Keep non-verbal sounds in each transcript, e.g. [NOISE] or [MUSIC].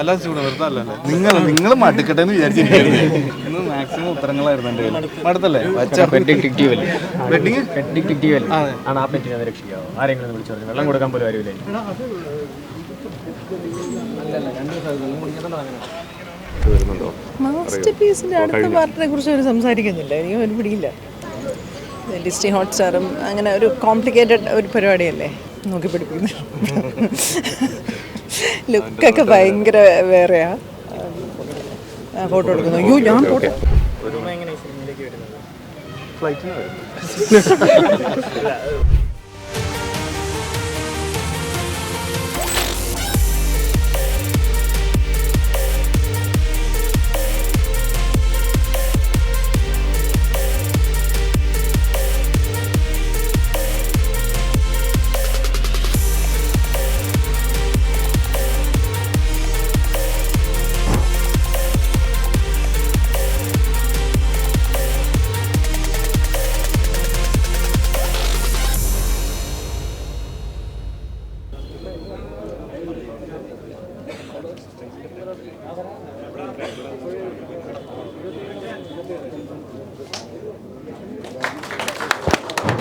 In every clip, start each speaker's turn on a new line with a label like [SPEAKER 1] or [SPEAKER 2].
[SPEAKER 1] അല്ല ചൂട് വെറുതെ അല്ല. നിങ്ങൾ നിങ്ങൾ മടുക്കട്ടെ എന്ന് വിചാരിച്ചിരിക്കുന്നു ഇന്ന് മാക്സിമം ഉത്തരങ്ങളായിരുന്നു എന്റെ കയ്യിൽ. മടുത്തല്ലേ? വെഡിങ്
[SPEAKER 2] ആണ് ആ പെറ്റിനെ അത് രക്ഷിക്കാവോ? ആരെങ്കിലും വിളിച്ചു പറഞ്ഞു വെള്ളം കൊടുക്കാൻ പോലും
[SPEAKER 3] മാസ്റ്റർ പീസിന്റെ അടുത്ത പാർട്ടിനെ കുറിച്ച് അവർ സംസാരിക്കുന്നില്ല. എനിക്ക് ഒരു പിടിയില്ല. ലിസ്റ്റി ഹോട്ട്സ്റ്റാറും അങ്ങനെ ഒരു കോംപ്ലിക്കേറ്റഡ് ഒരു പരിപാടിയല്ലേ? നോക്കി പിടിപ്പിക്കുന്നു [LAUGHS] ലുക്കൊക്കെ ഭയങ്കര വേറെയാ. ഫോട്ടോ എടുക്കുന്നു. അയ്യോ ഞാൻ ഫോട്ടോ [LAUGHS] [LAUGHS]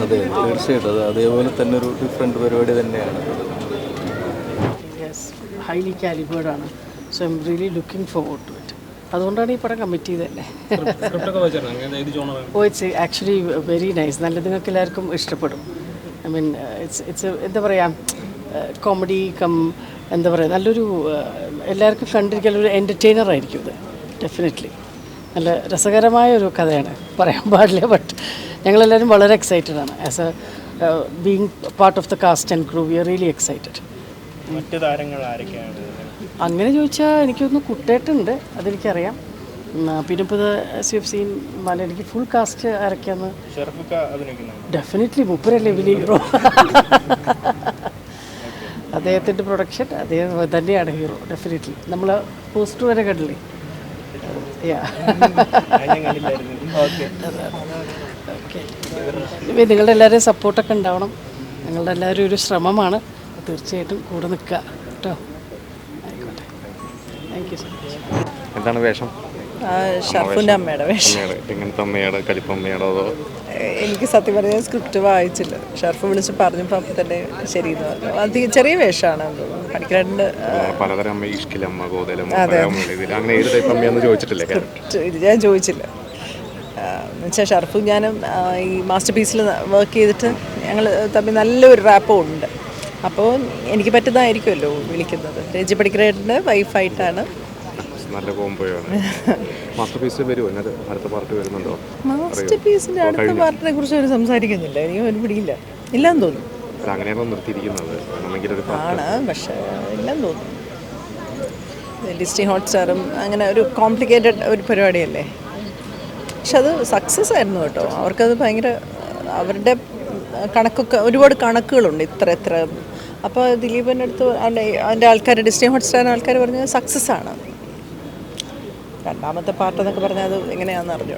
[SPEAKER 4] അതെ തീർച്ചയായിട്ടും. അത് അതേപോലെ തന്നെ ഒരു ഡിഫറെന്റ് പരിപാടി തന്നെയാണ്.
[SPEAKER 5] യെസ് ഹൈലി കാലിബേർഡ് ആണ്. So I'm really looking forward to it അതുകൊണ്ടാണ് ഈ പടം കമ്മിറ്റ് ചെയ്തതല്ലേ? Oh it's actually very nice നല്ല നിങ്ങൾക്ക് എല്ലാവർക്കും ഇഷ്ടപ്പെടും. ഐ മീൻ ഇറ്റ്സ് ഇറ്റ്സ് എന്താ പറയുക കോമഡി കം എന്താ പറയുക നല്ലൊരു uh, എല്ലാവർക്കും കണ്ടിരിക്കാൻ ഒരു എന്റർടൈനർ ആയിരിക്കും ഇത്. ഡെഫിനറ്റ്ലി നല്ല രസകരമായ ഒരു കഥയാണ്. പറയാൻ പാടില്ല ബട്ട് ഞങ്ങളെല്ലാവരും വളരെ എക്സൈറ്റഡ് ആണ്. As a being part of the cast and crew we are really excited
[SPEAKER 6] മറ്റ് താരങ്ങൾ ആരൊക്കെയാണ്?
[SPEAKER 5] അങ്ങനെ ചോദിച്ചാൽ എനിക്കൊന്ന് കുട്ടേട്ടുണ്ട് അതെനിക്കറിയാം. പിന്നെ ഇപ്പോൾ എഫ് സീൻ മല എനിക്ക് ഫുൾ കാസ്റ്റ് ആരൊക്കെയാന്ന് ഡെഫിനറ്റ്ലി മുപ്പരല്ലേ വലിയ ഹീറോ അദ്ദേഹത്തിന്റെ പ്രൊഡക്ഷൻ അദ്ദേഹം തന്നെയാണ് ഹീറോ ഡെഫിനറ്റ്ലി നമ്മൾ പോസ്റ്റ് വരെ കണ്ടില്ലേ? Yeah. [LAUGHS]
[SPEAKER 6] ഓക്കെ
[SPEAKER 5] നിങ്ങളുടെ എല്ലാവരും സപ്പോർട്ടൊക്കെ ഉണ്ടാവണം. നിങ്ങളുടെ എല്ലാവരും ഒരു ശ്രമമാണ്. തീർച്ചയായിട്ടും കൂടെ നിൽക്കുക. കേട്ടോ? ആയിക്കോട്ടെ. താങ്ക് യു സോ മച്ച്
[SPEAKER 4] എന്താണ് വേഷം?
[SPEAKER 3] ഷർഫിന്റെ അമ്മയുടെ വേഷം.
[SPEAKER 4] അമ്മയുടെ എങ്ങനത്തെ അമ്മയുടെ കലിപ്പമ്മയുടെ അതോ?
[SPEAKER 3] എനിക്ക് സത്യം പറഞ്ഞാൽ സ്ക്രിപ്റ്റ് വായിച്ചില്ല. ഷർഫ് വിളിച്ച് പറഞ്ഞപ്പോൾ അപ്പം തന്നെ ശരി എന്ന് പറഞ്ഞു. അത് ചെറിയ വേഷമാണ് പഠിക്കാണ്ട്
[SPEAKER 4] പലതരം അമ്മ ഇഷ്കിലമ്മ ഗോതലമ്മ പരാമ അങ്ങനെ ഏത് ടൈപ്പ് അമ്മയെന്ന് ചോദിച്ചിട്ടില്ല?
[SPEAKER 3] ഞാൻ ചോദിച്ചില്ല. എന്നുവെച്ചാൽ ഷർഫും ഞാനും ഈ മാസ്റ്റർ പീസിൽ വർക്ക് ചെയ്തിട്ട് ഞങ്ങൾ തമ്മിൽ നല്ലൊരു റാപ്പും ഉണ്ട്. അപ്പോൾ എനിക്ക് പറ്റുന്നതായിരിക്കുമല്ലോ വിളിക്കുന്നത്. രജി പടിക്കരേട്ടന്റെ വൈഫായിട്ടാണ്
[SPEAKER 4] നല്ല കോംബോയാണ് മാസ്റ്റർ പീസ് വരുമോ അടുത്ത പാർട്ട് വരുന്നുണ്ടോ?
[SPEAKER 3] മാസ്റ്റർ പീസിന്റെ അടുത്ത പാർട്ടിനെ കുറിച്ച് അവർ സംസാരിക്കുന്നില്ല. എനിക്ക് ഒരു പിടിയില്ല. ഇല്ലാന്ന് തോന്നുന്നു.
[SPEAKER 4] അങ്ങനെയാണോ നിർത്തിയിരിക്കുന്നത്?
[SPEAKER 3] ആണ് പക്ഷേ ഇല്ലെന്ന് തോന്നുന്നു. ലിസ്റ്റി ഹോട്ട് സ്റ്റാറും അങ്ങനെ ഒരു കോംപ്ലിക്കേറ്റഡ് ഒരു പരിപാടിയല്ലേ? പക്ഷെ അത് സക്സസ് ആയിരുന്നു കേട്ടോ. അവർക്കത് ഭയങ്കര അവരുടെ കണക്കൊക്കെ ഒരുപാട് കണക്കുകളുണ്ട് ഇത്ര എത്ര അപ്പോൾ ദിലീപിന്റെ അടുത്ത് അതിന്റെ ആൾക്കാർ ഡിസ്നി ഹോട്ട്സ്റ്റാർ സ്റ്റാറിന്റെ ആൾക്കാർ പറഞ്ഞത് സക്സസ് ആണ്. രണ്ടാമത്തെ പാർട്ട് എന്നൊക്കെ പറഞ്ഞാൽ അത് എങ്ങനെയാണെന്ന് അറിഞ്ഞു?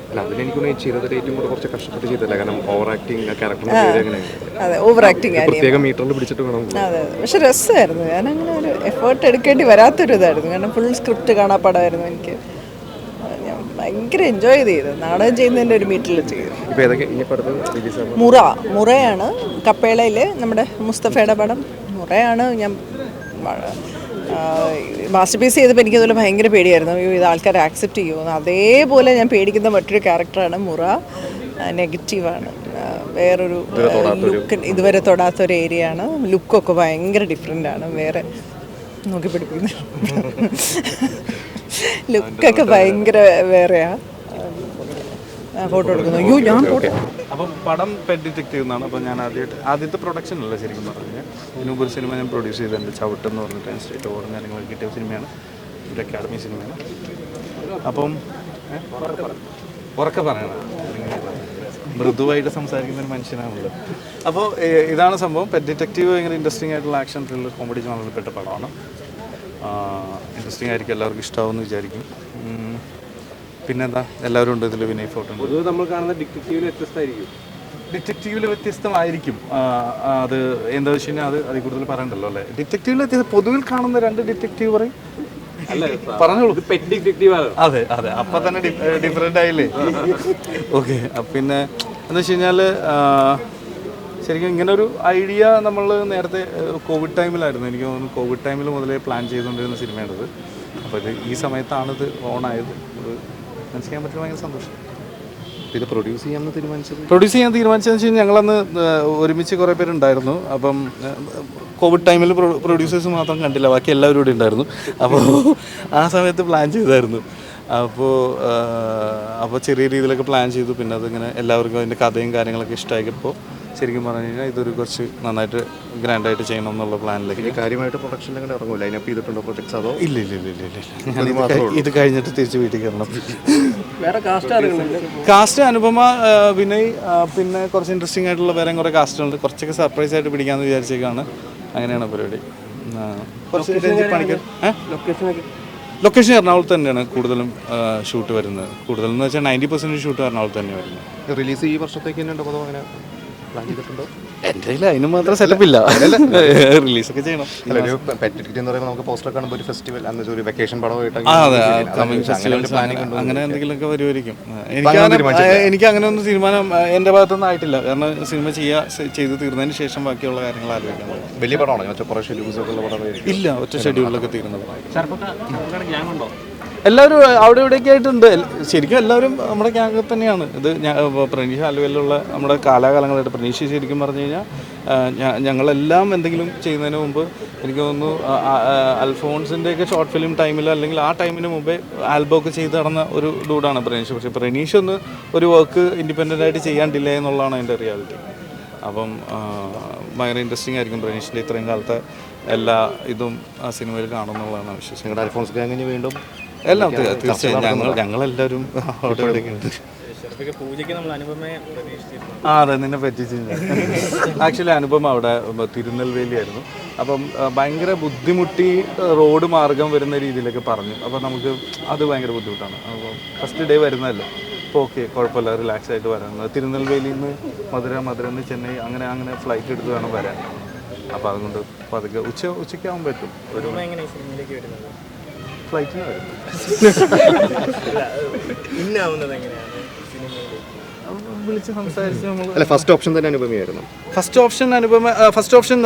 [SPEAKER 3] അതെ ഓവർ ആക്ടിങ് ആയിരുന്നു.
[SPEAKER 4] പ്രത്യേക മീറ്ററിൽ പിടിച്ചിട്ട് വേണം.
[SPEAKER 3] അതെ പക്ഷെ രസമായിരുന്നു. ഞാനങ്ങനെ ഒരു എഫേർട്ട് എടുക്കേണ്ടി വരാത്തൊരു ഇതായിരുന്നു കാരണം ഫുൾ സ്ക്രിപ്റ്റ് കാണാപ്പാടായിരുന്നു എനിക്ക്. ഞാൻ ഭയങ്കര എൻജോയ് ചെയ്ത്. നാടകം ചെയ്യുന്നതിന്റെ ഒരു മീറ്റിൽ ചെയ്തു. മുറ മുറയാണ് കപ്പേളയിൽ നമ്മുടെ മുസ്തഫയുടെ പടം. മുറയാണ് ഞാൻ മാസ്റ്റർ പീസ് ചെയ്തപ്പോൾ എനിക്കതുപോലെ ഭയങ്കര പേടിയായിരുന്നു. അയ്യോ ഇത് ആൾക്കാർ ആക്സെപ്റ്റ് ചെയ്യുമോ അതേപോലെ ഞാൻ പേടിക്കുന്ന മറ്റൊരു ക്യാരക്ടറാണ് മുറ. നെഗറ്റീവാണ് വേറൊരു ലുക്ക് ഇതുവരെ തൊടാത്ത ഒരു ഏരിയ ആണ് ലുക്കൊക്കെ ഭയങ്കര ഡിഫറെന്റ് ആണ്. വേറെ നോക്കി പിടിപ്പിക്കുന്നു [LAUGHS] [LAUGHS] ലുക്കൊക്കെ ഭയങ്കര വേറെയാ. ഫോട്ടോ എടുക്കുന്നു. അയ്യോ ഞാൻ ഫോട്ടോ
[SPEAKER 1] അപ്പം പടം പെറ്റ് ഡിറ്റക്റ്റീവ് എന്നാണ്. അപ്പം ഞാൻ ആദ്യമായിട്ട് ആദ്യത്തെ പ്രൊഡക്ഷൻ അല്ല ശരിക്കും പറഞ്ഞാൽ ഇതിന് ഒരു സിനിമ ഞാൻ പ്രൊഡ്യൂസ് ചെയ്തിട്ടുണ്ട് ചവിട്ട് എന്ന് പറഞ്ഞിട്ട് സ്റ്റേറ്റ് അവാർഡും കാര്യങ്ങൾ കിട്ടിയ സിനിമയാണ് ഒരു അക്കാഡമി സിനിമയാണ് അപ്പം? ഉറക്കെ പറയണം. മൃദുവായിട്ട് സംസാരിക്കുന്ന ഒരു മനുഷ്യനാണല്ലോ അപ്പോൾ ഇതാണ് സംഭവം. പെറ്റ് ഡിറ്റക്റ്റീവ് ഭയങ്കര ഇൻട്രസ്റ്റിംഗ് ആയിട്ടുള്ള ആക്ഷൻ ത്രില്ലർ കോമഡി ജോണറിൽപ്പെട്ട പടമാണ്. ഇൻട്രസ്റ്റിംഗ് ആയിരിക്കും എല്ലാവർക്കും ഇഷ്ടമാവുമെന്ന് വിചാരിക്കും. പിന്നെന്താ? എല്ലാവരും ഉണ്ട് ഇതിൽ വിനയ് ഫോട്ടോ
[SPEAKER 4] പൊതുവെ നമ്മൾ കാണുന്ന ഡിറ്റക്റ്റീവിൽ വ്യത്യസ്തമായിരിക്കും.
[SPEAKER 1] ഡിറ്റക്റ്റീവിൽ വ്യത്യസ്തമായിരിക്കും. അത് എന്താ വെച്ച് കഴിഞ്ഞാൽ അത് അതിൽ കൂടുതൽ പറയണ്ടല്ലോ അല്ലേ? ഡിറ്റക്റ്റീവിൽ വ്യത്യസ്തം പൊതുവിൽ കാണുന്ന രണ്ട് ഡിറ്റക്റ്റീവ് പറയും. പറഞ്ഞോളൂ. അതെ അതെ. അപ്പൊ തന്നെ ഡിഫറെന്റ് ആയില്ലേ? [LAUGHS] ഓക്കെ പിന്നെ എന്താ വെച്ച് കഴിഞ്ഞാൽ ശരിക്കും ഇങ്ങനെ ഒരു ഐഡിയ നമ്മൾ നേരത്തെ കോവിഡ് ടൈമിലായിരുന്നു എനിക്ക് തോന്നുന്നു കോവിഡ് ടൈമിൽ മുതലേ പ്ലാൻ ചെയ്തുകൊണ്ടിരുന്ന സിനിമയാണിത്. അപ്പോൾ ഇത് ഈ സമയത്താണിത് ഓണായത് അത് മനസ്സിലാക്കാൻ പറ്റുന്ന ഭയങ്കര സന്തോഷം.
[SPEAKER 4] ഇത് പ്രൊഡ്യൂസ് ചെയ്യാമെന്ന് തീരുമാനിച്ചത്?
[SPEAKER 1] പ്രൊഡ്യൂസ് ചെയ്യാൻ തീരുമാനിച്ചതെന്ന് വെച്ച് കഴിഞ്ഞാൽ ഞങ്ങളന്ന് ഒരുമിച്ച് കുറേ പേരുണ്ടായിരുന്നു. അപ്പം കോവിഡ് ടൈമിൽ പ്രൊഡ്യൂസേഴ്സ് മാത്രം കണ്ടില്ല. ബാക്കി എല്ലാവരും കൂടി ഉണ്ടായിരുന്നു. അപ്പോൾ ആ സമയത്ത് പ്ലാൻ ചെയ്തായിരുന്നു. അപ്പോൾ അപ്പോൾ ചെറിയ രീതിയിലൊക്കെ പ്ലാൻ ചെയ്തു. പിന്നെ അതിങ്ങനെ എല്ലാവർക്കും അതിന്റെ കഥയും കാര്യങ്ങളൊക്കെ ഇഷ്ടമായപ്പോൾ ശരിക്കും പറഞ്ഞു കഴിഞ്ഞാൽ ഇതൊരു കുറച്ച് നന്നായിട്ട് ഗ്രാൻഡായിട്ട് ചെയ്യണം എന്നുള്ള പ്ലാനിലേക്ക്
[SPEAKER 4] കാര്യമായിട്ട് പ്രൊഡക്ഷൻ അങ്ങനെ ഇറങ്ങുമോ ലൈനപ്പ് ചെയ്തിട്ടുണ്ടോ പ്രൊജക്ട്സ് അതോ?
[SPEAKER 1] ഇല്ല ഇല്ല ഇല്ല ഇല്ല ഇല്ല. ഇത് കഴിഞ്ഞിട്ട് തിരിച്ച് വീട്ടിൽ കയറണം.
[SPEAKER 6] വേറെ കാസ്റ്റ് ആരെങ്കിലും
[SPEAKER 1] കാസ്റ്റ് അനുപമ വിനയ് പിന്നെ കുറച്ച് ഇൻട്രസ്റ്റിംഗ് ആയിട്ടുള്ള വേറെ കുറേ കാസ്റ്റുകളുണ്ട് കുറച്ചൊക്കെ സർപ്രൈസ് ആയിട്ട് പിടിക്കാമെന്ന് വിചാരിച്ചേക്കാണ്. അങ്ങനെയാണ് പരിപാടി. കുറച്ച് പണിക്കർ ലൊക്കേഷൻ എറണാകുളത്ത് തന്നെയാണ് കൂടുതലും ഷൂട്ട് വരുന്നത്. കൂടുതലെന്ന് എന്ന് വെച്ചാൽ നയന്റി പെർസെന്റ് ഷൂട്ട് എറണാകുളത്ത് തന്നെ വരുന്നത്.
[SPEAKER 4] റിലീസ് ഈ വർഷത്തേക്ക് തന്നെ ഉണ്ടോ? അതോ അങ്ങനെ പ്ലാൻ ചെയ്തിട്ടുണ്ടോ?
[SPEAKER 1] എന്റെ കയ്യിൽ അതിന് മാത്രം സെറ്റപ്പ് ഇല്ല. റിലീസൊക്കെ ചെയ്യണം.
[SPEAKER 4] അല്ല ഒരു എന്ന് പറയുമ്പോൾ നമുക്ക് പോസ്റ്റർ കാണുമ്പോൾ ഒരു ഫെസ്റ്റിവൽ ഒരു വെക്കേഷൻ പടമായിട്ട്
[SPEAKER 1] അങ്ങനെ എന്തെങ്കിലുമൊക്കെ വരുമായിരിക്കും. എനിക്ക് അങ്ങനെ എനിക്ക് അങ്ങനെ ഒന്നും തീരുമാനം എന്റെ ഭാഗത്തൊന്നും ആയിട്ടില്ല. കാരണം സിനിമ ചെയ്യുക ചെയ്ത് തീർന്നതിന് ശേഷം ബാക്കിയുള്ള കാര്യങ്ങൾ ആലോചിക്കാൻ
[SPEAKER 4] വലിയ പടമാണോ? ഷെഡ്യൂൾസ് ഒക്കെ ഉള്ള പടമായിരിക്കും.
[SPEAKER 1] ഇല്ല ഒറ്റ ഷെഡ്യൂളിലൊക്കെ തീരുന്നത്. എല്ലാവരും അവിടെ ഇവിടെയൊക്കെ ആയിട്ടുണ്ട്. ശരിക്കും എല്ലാവരും നമ്മുടെ ക്യാങ്ക് തന്നെയാണ്. ഇത് പ്രണീഷ് ആലുവയിലുള്ള നമ്മുടെ കാലാകാലങ്ങളായിട്ട് പ്രണീഷ് ശരിക്കും പറഞ്ഞു കഴിഞ്ഞാൽ ഞങ്ങളെല്ലാം എന്തെങ്കിലും ചെയ്യുന്നതിന് മുമ്പ് എനിക്ക് തോന്നുന്നു അൽഫോൺസിന്റെയൊക്കെ ഷോർട്ട് ഫിലിം ടൈമിൽ അല്ലെങ്കിൽ ആ ടൈമിന് മുമ്പേ ആൽബം ഒക്കെ ചെയ്ത് നടന്ന ഒരു ഡൂഡാണ് പ്രണീഷ് പക്ഷേ പ്രണീഷ് ഒന്ന് ഒരു വർക്ക് ഇൻഡിപെൻഡന്റ് ആയിട്ട് ചെയ്യാണ്ടില്ല എന്നുള്ളതാണ് എന്റെ റിയാലിറ്റി അപ്പം ഭയങ്കര ഇൻട്രസ്റ്റിംഗ് ആയിരിക്കും പ്രണീഷിന്റെ ഇത്രയും കാലത്തെ എല്ലാ ഇതും ആ സിനിമയിൽ കാണുന്നുള്ളതാണ് വിശ്വസിക്കുന്നത്
[SPEAKER 4] അൽഫോൺസ് ഗാങ്ങിന് വീണ്ടും
[SPEAKER 1] എല്ലാം തീർച്ചയായും ഞങ്ങൾ ഞങ്ങളെല്ലാവരും ആ അതെ നിന്നെ പറ്റിച്ച് ആക്ച്വലി അനുപമ അവിടെ തിരുനെൽവേലി ആയിരുന്നു അപ്പം ഭയങ്കര ബുദ്ധിമുട്ടി റോഡ് മാർഗം വരുന്ന രീതിയിലൊക്കെ പറഞ്ഞു. അപ്പോൾ നമുക്ക് അത് ഭയങ്കര ബുദ്ധിമുട്ടാണ്. അപ്പം ഫസ്റ്റ് ഡേ വരുന്നതല്ലേ? അപ്പോൾ ഓക്കെ കുഴപ്പമില്ല റിലാക്സ് ആയിട്ട് വരാൻ തിരുനെൽവേലിയിൽ നിന്ന് മധുര മധുര നിന്ന് ചെന്നൈ അങ്ങനെ അങ്ങനെ ഫ്ലൈറ്റ് എടുത്ത് വേണം വരാൻ. അപ്പോൾ അതുകൊണ്ട് പതുക്കെ ഉച്ച ഉച്ചയ്ക്കാവാൻ പറ്റും ഒരു
[SPEAKER 6] വരുന്നത്
[SPEAKER 1] ഫ്ലൈറ്റിന്
[SPEAKER 6] അല്ല [LAUGHS] ഇന്നാവുന്നത് എങ്ങനെയാണ്
[SPEAKER 1] വിളിച്ച് സംസാരിച്ച് നമ്മൾ
[SPEAKER 4] അല്ല ഫസ്റ്റ് ഓപ്ഷൻ തന്നെ അനുപമയായിരുന്നു.
[SPEAKER 1] First option Anupama first option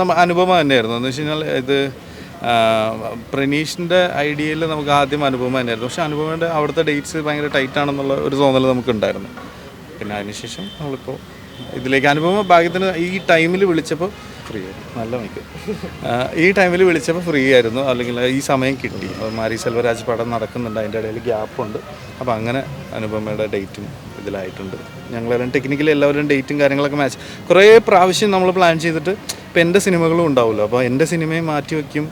[SPEAKER 1] നമ്മ അനുപമ തന്നെയായിരുന്നു. എന്ന് വെച്ച് കഴിഞ്ഞാൽ ഇത് പ്രനീഷിന്റെ പ്രണീഷിന്റെ ഐഡിയയിൽ നമുക്ക് ആദ്യം അനുപമ തന്നെയായിരുന്നു. പക്ഷേ അനുപമയുടെ അവിടുത്തെ ഡേറ്റ്സ് ഭയങ്കര ടൈറ്റ് ആണെന്നുള്ള ഒരു തോന്നൽ നമുക്കുണ്ടായിരുന്നു. പിന്നെ അതിനുശേഷം നമ്മളിപ്പോൾ ഇതിലേക്ക് അനുപമ ഭാഗ്യത്തിന് ഈ ടൈമിൽ വിളിച്ചപ്പോൾ ഫ്രീ നല്ല മൈക്ക് ഈ ടൈമിൽ വിളിച്ചപ്പോൾ ഫ്രീ ആയിരുന്നു. അല്ലെങ്കിൽ ഈ സമയം കിട്ടി. മാരി സെൽവരാജ് പടം നടക്കുന്നുണ്ട്. അതിന്റെ ഇടയിൽ ഗ്യാപ്പുണ്ട് അപ്പോൾ അങ്ങനെ അനുപമയുടെ ഡേറ്റും ഇതിലായിട്ടുണ്ട്. ഞങ്ങളെല്ലാം ടെക്നിക്കലി എല്ലാവരും ഡേറ്റും കാര്യങ്ങളൊക്കെ മാച്ച് കുറേ പ്രാവശ്യം നമ്മൾ പ്ലാൻ ചെയ്തിട്ട് ഇപ്പം എന്റെ സിനിമകളും ഉണ്ടാവുമല്ലോ. അപ്പോൾ എന്റെ സിനിമയും മാറ്റി വയ്ക്കും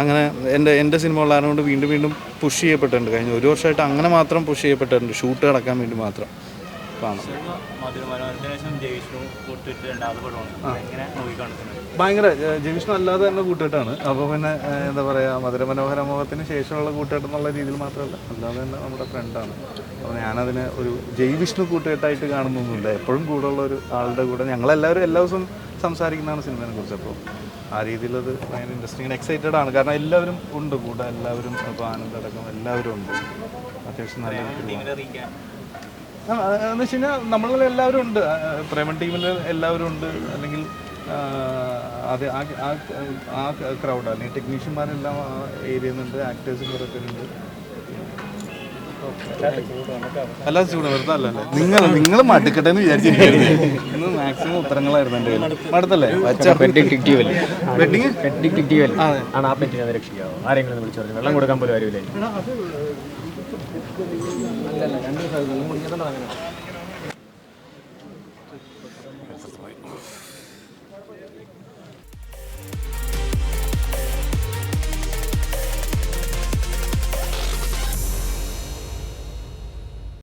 [SPEAKER 1] അങ്ങനെ എന്റെ എന്റെ സിനിമ ഉള്ളതുകൊണ്ട് വീണ്ടും വീണ്ടും പുഷ് ചെയ്യപ്പെട്ടിട്ടുണ്ട്. കഴിഞ്ഞ ഒരു വർഷമായിട്ട് അങ്ങനെ മാത്രം പുഷ് ചെയ്യപ്പെട്ടിട്ടുണ്ട്. ഷൂട്ട് കിടക്കാൻ വേണ്ടി മാത്രം. കാണാം ഭയങ്കര ജെവിഷ്ണു അല്ലാതെ തന്നെ കൂട്ടുകെട്ടാണ്. അപ്പോൾ പിന്നെ എന്താ പറയുക മധുര മനോഹര മോഹത്തിന് ശേഷമുള്ള കൂട്ടുകെട്ട് എന്നുള്ള രീതിയിൽ മാത്രമല്ല. അല്ലാതെ തന്നെ നമ്മുടെ ഫ്രണ്ടാണ് അപ്പോൾ ഞാനതിനെ ഒരു ജയ് വിഷ്ണു കൂട്ടുകെട്ടായിട്ട് കാണുന്നൊന്നുമില്ല. എപ്പോഴും കൂടെ ഉള്ള ഒരു ആളുടെ കൂടെ ഞങ്ങളെല്ലാവരും എല്ലാ ദിവസവും സംസാരിക്കുന്നതാണ് സിനിമയെ കുറിച്ച്. അപ്പോൾ ആ രീതിയിൽ അത് ഭയങ്കര ഇൻട്രസ്റ്റിംഗ് എക്സൈറ്റഡ് ആണ്. കാരണം എല്ലാവരും ഉണ്ട്. കൂടെ എല്ലാവരും ഇപ്പോൾ ആനന്ദടക്കം എല്ലാവരും ഉണ്ട്. അത്യാവശ്യം നല്ല എന്ന് വെച്ച് കഴിഞ്ഞാൽ നമ്മളെല്ലാവരും ഉണ്ട്. ആ, ആ, പ്രേമൻ ടീമിൽ എല്ലാവരും ഉണ്ട്. അല്ലെങ്കിൽ ആ, അത് ആ ആ ക്രൗഡ് അല്ലെങ്കിൽ ടെക്നീഷ്യന്മാരെല്ലാം ആ ഏരിയയിൽ നിന്നുണ്ട് ആക്ടേഴ്സും കുറേ പേരുണ്ട്. അല്ല ചൂട് വെറുതെ അല്ലല്ലേ നിങ്ങൾ നിങ്ങൾ മടുക്കട്ടെ എന്ന് വിചാരിച്ചിരിക്കുന്നു ഇന്ന് മാക്സിമം ഉത്തരങ്ങളായിരുന്നു എന്റെ കയ്യിൽ മടുത്തല്ലേ?
[SPEAKER 2] പെറ്റ്
[SPEAKER 1] വെഡിങ്
[SPEAKER 2] പെറ്റ് ആണ് ആ ഒന്ന് രക്ഷിക്കാവോ. ആരെങ്കിലും വിളിച്ചു വെള്ളം കൊടുക്കാൻ പോലും ആരുമില്ലേ. അല്ലല്ല രണ്ട് ദിവസം